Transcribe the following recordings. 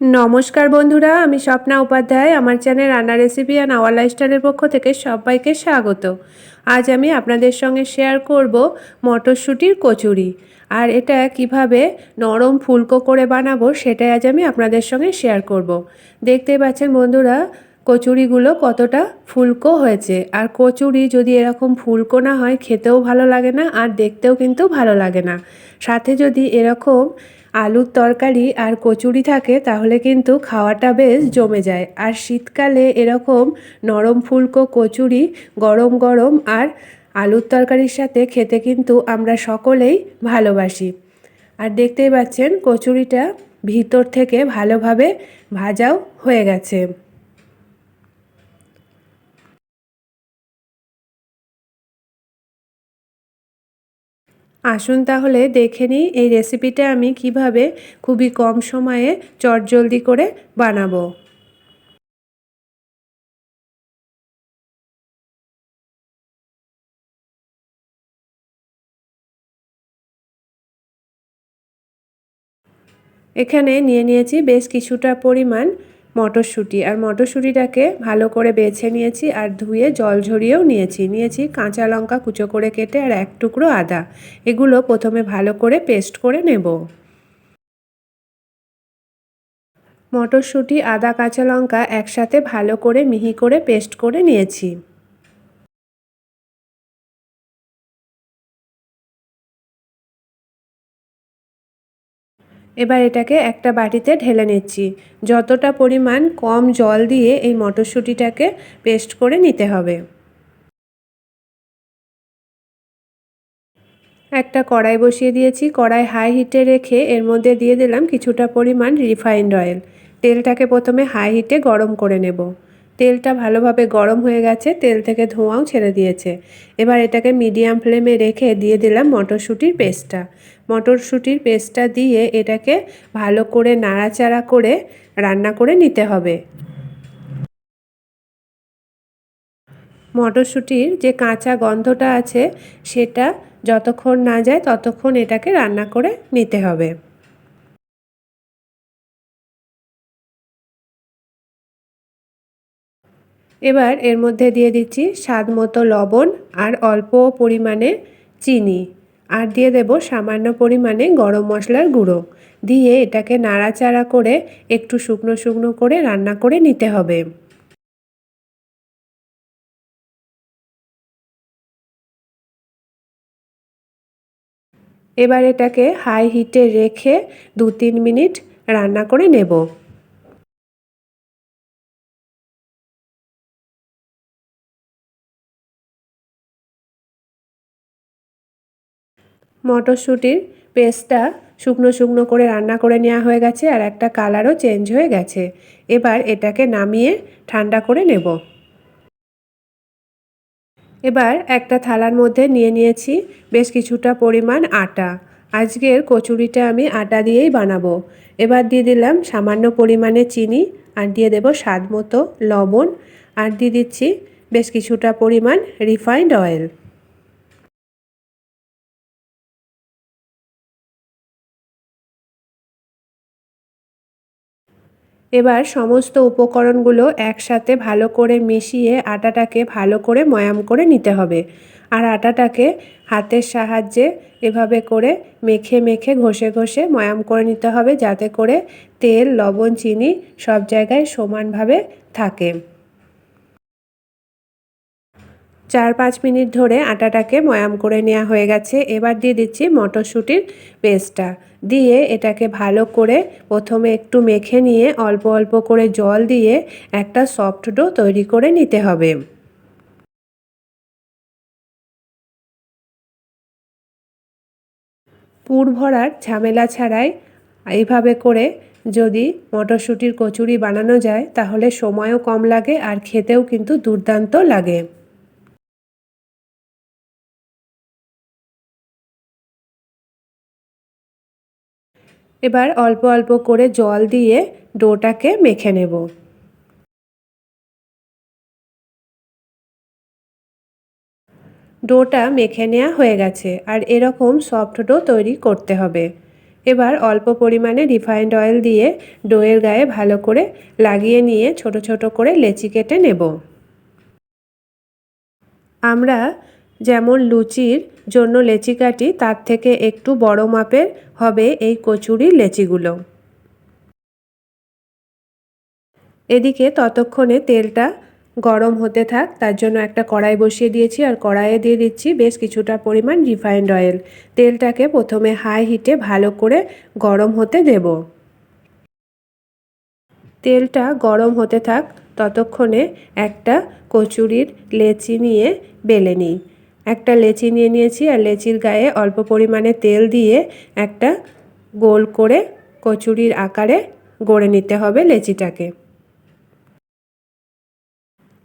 নমস্কার বন্ধুরা, আমি স্বপ্না উপাধ্যায়। আমার চ্যানেল রান্না রেসিপি অ্যান্ড আওয়ার লাইফস্টাইলের পক্ষ থেকে সবাইকে স্বাগত। আজ আমি আপনাদের সঙ্গে শেয়ার করব মটরশুঁটির কচুরি। আর এটা কীভাবে নরম ফুলকো করে বানাবো সেটাই আজ আমি আপনাদের সঙ্গে শেয়ার করব। দেখতে পাচ্ছেন বন্ধুরা, কচুরিগুলো কতটা ফুলকো হয়েছে। আর কচুরি যদি এরকম ফুলকো না হয়, খেতেও ভালো লাগে না আর দেখতেও কিন্তু ভালো লাগে না। সাথে যদি এরকম আলুর তরকারি আর কচুরি থাকে, তাহলে কিন্তু খাওয়াটা বেশ জমে যায়। আর শীতকালে এরকম নরম ফুলকো কচুরি গরম গরম আর আলুর তরকারির সাথে খেতে কিন্তু আমরা সকলেই ভালোবাসি। আর দেখতেই পাচ্ছেন কচুরিটা ভিতর থেকে ভালোভাবে ভাজাও হয়ে গেছে। আসুন তাহলে দেখে নিই এই রেসিপিটা আমি কীভাবে খুবই কম সময়ে চটজলদি করে বানাবো। এখানে নিয়ে নিয়েছি বেশ কিছুটা পরিমাণ মটরশুঁটি। আর মটরশুঁটিটাকে ভালো করে বেছে নিয়েছি আর ধুয়ে জল ঝরিয়েও নিয়েছি। নিয়েছি কাঁচা লঙ্কা কুচো করে কেটে আর এক টুকরো আদা। এগুলো প্রথমে ভালো করে পেস্ট করে নেব। মটরশুঁটি, আদা, কাঁচা লঙ্কা একসাথে ভালো করে মিহি করে পেস্ট করে নিয়েছি। এবার এটাকে একটা বাটিতে ঢেলে নিচ্ছি। যতটা পরিমাণ কম জল দিয়ে এই মটরশুঁটিটাকে পেস্ট করে নিতে হবে। একটা কড়াই বসিয়ে দিয়েছি। কড়াই হাই হিটে রেখে এর মধ্যে দিয়ে দিলাম কিছুটা পরিমাণ রিফাইন্ড অয়েল। তেলটাকে প্রথমে হাই হিটে গরম করে নেব। তেলটা ভালোভাবে গরম হয়ে গেছে, তেল থেকে ধোঁয়াও ছেড়ে দিয়েছে। এবার এটাকে মিডিয়াম ফ্লেমে রেখে দিয়ে দিলাম মটরশুঁটির পেস্টটা। মটরশুঁটির পেস্টটা দিয়ে এটাকে ভালো করে নাড়াচাড়া করে রান্না করে নিতে হবে। মটরশুঁটির যে কাঁচা গন্ধটা আছে, সেটা যতক্ষণ না যায় ততক্ষণ এটাকে রান্না করে নিতে হবে। এবার এর মধ্যে দিয়ে দিচ্ছি স্বাদ মতো লবণ আর অল্প পরিমাণে চিনি। আর দিয়ে দেব সামান্য পরিমাণে গরম মশলার গুঁড়ো। দিয়ে এটাকে নাড়াচাড়া করে একটু শুকনো শুকনো করে রান্না করে নিতে হবে। এবার এটাকে হাই হিটে রেখে দু তিন মিনিট রান্না করে নেব। মটরশুঁটির পেস্টটা শুকনো শুকনো করে রান্না করে নেওয়া হয়ে গেছে আর একটা কালারও চেঞ্জ হয়ে গেছে। এবার এটাকে নামিয়ে ঠান্ডা করে নেব। এবার একটা থালার মধ্যে নিয়ে নিয়েছি বেশ কিছুটা পরিমাণ আটা। আজকের কচুরিটা আমি আটা দিয়েই বানাবো। এবার দিয়ে দিলাম সামান্য পরিমাণে চিনি আর দিয়ে দেব স্বাদ মতো লবণ। আর দিয়ে দিচ্ছি বেশ কিছুটা পরিমাণ রিফাইন্ড অয়েল। এবার সমস্ত উপকরণগুলো একসাথে ভালো করে মিশিয়ে আটাটাকে ভালো করে ময়াম করে নিতে হবে। আর আটাটাকে হাতের সাহায্যে এভাবে করে মেখে মেখে ঘষে ঘষে ময়াম করে নিতে হবে যাতে করে তেল, লবণ, চিনি সব জায়গায় সমানভাবে থাকে। চার পাঁচ মিনিট ধরে আটাটাকে ময়াম করে নেওয়া হয়ে গেছে। এবার দিয়ে দিচ্ছি মটরশুঁটির পেস্টটা। দিয়ে এটাকে ভালো করে প্রথমে একটু মেখে নিয়ে অল্প অল্প করে জল দিয়ে একটা সফট ডো তৈরি করে নিতে হবে। পুর ভরার ঝামেলা ছাড়াই এইভাবে করে যদি মটরশুঁটির কচুরি বানানো যায়, তাহলে সময়ও কম লাগে আর খেতেও কিন্তু দুর্দান্ত লাগে। এবার অল্প অল্প করে জল দিয়ে ডোটাকে মেখে নেব। ডোটা মেখে নেওয়া হয়ে গেছে আর এরকম সফট ডো তৈরি করতে হবে। এবার অল্প পরিমাণে রিফাইন্ড অয়েল দিয়ে ডোয়ের গায়ে ভালো করে লাগিয়ে নিয়ে ছোট ছোট করে লেচি কেটে নেব। আমরা যেমন লুচির জন্য লেচি কাটি তার থেকে একটু বড় মাপের হবে এই কচুরির লেচিগুলো। এদিকে ততক্ষণে তেলটা গরম হতে থাক, তার জন্য একটা কড়াই বসিয়ে দিয়েছি আর কড়াইয়ে দিয়ে দিচ্ছি বেশ কিছুটা পরিমাণ রিফাইন্ড অয়েল। তেলটাকে প্রথমে হাই হিটে ভালো করে গরম হতে দেব। তেলটা গরম হতে থাক, ততক্ষণে একটা কচুরির লেচি নিয়ে বেলে নিই। একটা লেচি নিয়ে নিয়েছি আর লেচির গায়ে অল্প পরিমাণে তেল দিয়ে একটা গোল করে কচুরির আকারে গড়ে নিতে হবে লেচিটাকে।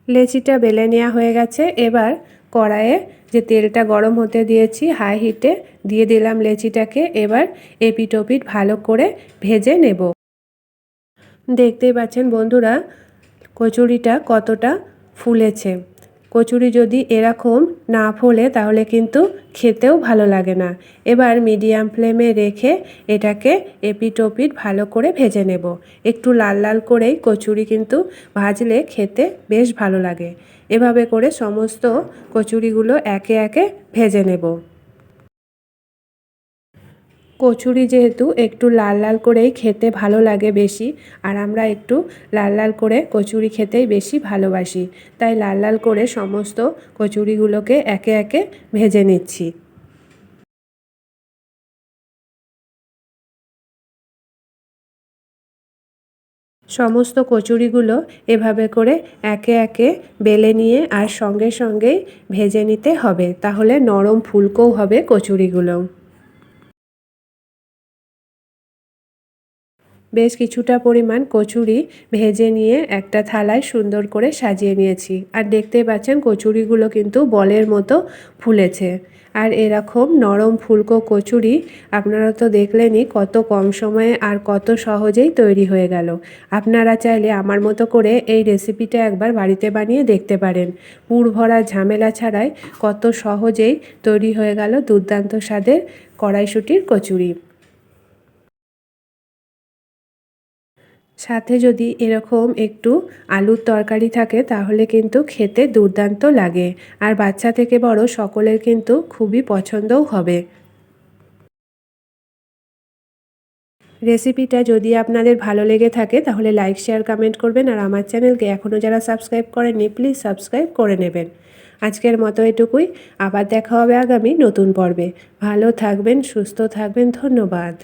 লেচিটা বেলে নেওয়া হয়ে গেছে। এবার কড়াইয়ে যে তেলটা গরম হতে দিয়েছি হাই হিটে দিয়ে দিলাম লেচিটাকে। এবার এপিট ওপিট ভালো করে ভেজে নেব। দেখতেই পাচ্ছেন বন্ধুরা, কচুরিটা কতটা ফুলেছে। কচুরি যদি এরকম না ফোলে তাহলে কিন্তু খেতেও ভালো লাগে না। এবার মিডিয়াম ফ্লেমে রেখে এটাকে এপিটোপিট ভালো করে ভেজে নেব। একটু লাল লাল করেই কচুরি কিন্তু ভাজলে খেতে বেশ ভালো লাগে। এভাবে করে সমস্ত কচুরিগুলো একে একে ভেজে নেব। কচুরি যেহেতু একটু লাল লাল করেই খেতে ভালো লাগে বেশি, আর আমরা একটু লাল লাল করে কচুরি খেতেই বেশি ভালোবাসি। তাই লাল লাল করে সমস্ত কচুরিগুলোকে একে একে ভেজে নিচ্ছি। সমস্ত কচুরিগুলো এভাবে করে একে একে বেলে নিয়ে আর সঙ্গে সঙ্গেই ভেজে নিতে হবে, তাহলে নরম ফুলকোও হবে কচুরিগুলো। বেশ কিছুটা পরিমাণ কচুরি ভেজে নিয়ে একটা থালায় সুন্দর করে সাজিয়ে নিয়েছি। আর দেখতে পাচ্ছেন কচুরিগুলো কিন্তু বলের মতো ফুলেছে। আর এরকম নরম ফুলকো কচুরি আপনারা তো দেখলেনই কত কম সময়ে আর কত সহজেই তৈরি হয়ে গেল। আপনারা চাইলে আমার মতো করে এই রেসিপিটা একবার বাড়িতে বানিয়ে দেখতে পারেন। পুর ভরা ঝামেলা ছাড়াই কত সহজেই তৈরি হয়ে গেল দুর্দান্ত স্বাদের কড়াইশুটির কচুরি। সাথে যদি এরকম একটু আলুর তরকারি থাকে, তাহলে কিন্তু খেতে দুর্দান্ত লাগে। আর বাচ্চা থেকে বড় সকলের কিন্তু খুবই পছন্দও হবে। রেসিপিটা যদি আপনাদের ভালো লেগে থাকে, তাহলে লাইক, শেয়ার, কমেন্ট করবেন। আর আমার চ্যানেলকে এখনও যারা সাবস্ক্রাইব করেননি, প্লিজ সাবস্ক্রাইব করে নেবেন। আজকের মতো এটুকুই। আবার দেখা হবে আগামী নতুন পর্বে। ভালো থাকবেন, সুস্থ থাকবেন। ধন্যবাদ।